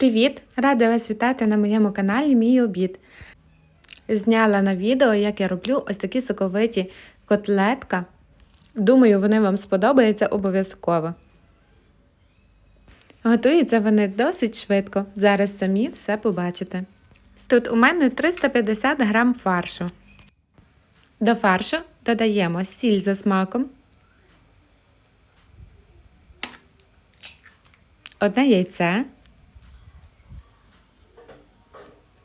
Привіт! Рада вас вітати на моєму каналі Мій обід. Зняла на відео, як я роблю ось такі соковиті котлетка. Думаю, вони вам сподобаються обов'язково. Готуються вони досить швидко. Зараз самі все побачите. Тут у мене 350 грам фаршу. До фаршу додаємо сіль за смаком, одне яйце,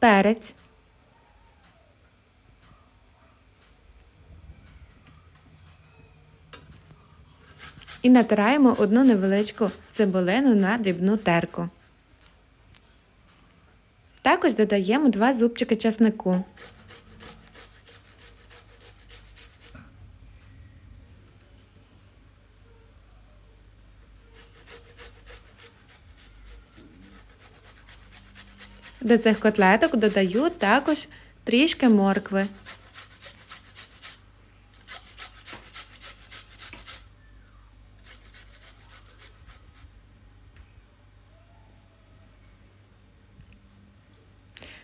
перець, і натираємо одну невеличку цибулину на дрібну терку. Також додаємо 2 зубчики чеснику. До цих котлеток додаю також трішки моркви.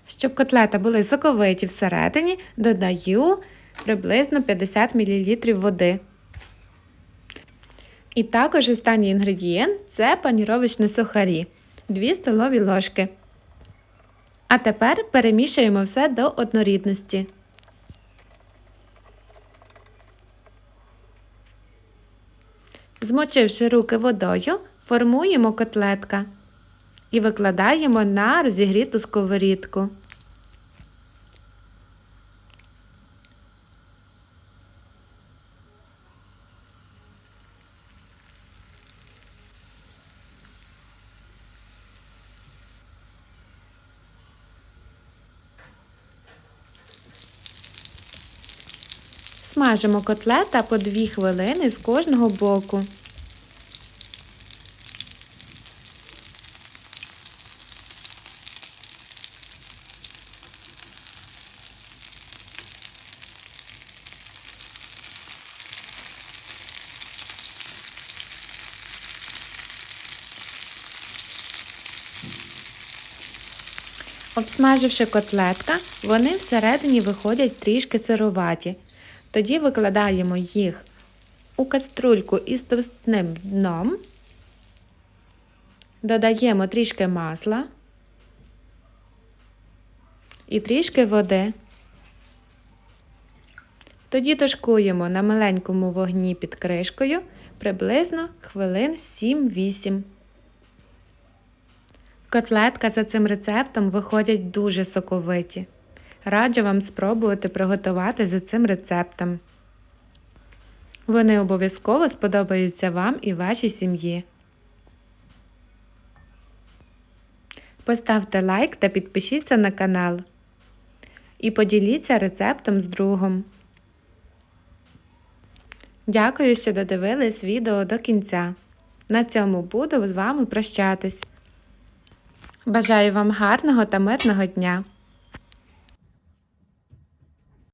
Щоб котлета були соковиті всередині, додаю приблизно 50 мл води. І також останній інгредієнт це паніровочні сухарі 2 столові ложки. А тепер перемішуємо все до однорідності. Змочивши руки водою, формуємо котлетка і викладаємо на розігріту сковорідку. Смажимо котлета по 2 хвилини з кожного боку. Обсмаживши котлетка, вони всередині виходять трішки сироваті. Тоді викладаємо їх у каструльку із товстним дном, додаємо трішки масла і трішки води. Тоді тушкуємо на маленькому вогні під кришкою приблизно хвилин 7-8. Котлетка за цим рецептом виходять дуже соковиті. Раджу вам спробувати приготувати за цим рецептом. Вони обов'язково сподобаються вам і вашій сім'ї. Поставте лайк та підпишіться на канал. І поділіться рецептом з другом. Дякую, що додивились відео до кінця. На цьому буду з вами прощатись. Бажаю вам гарного та мирного дня!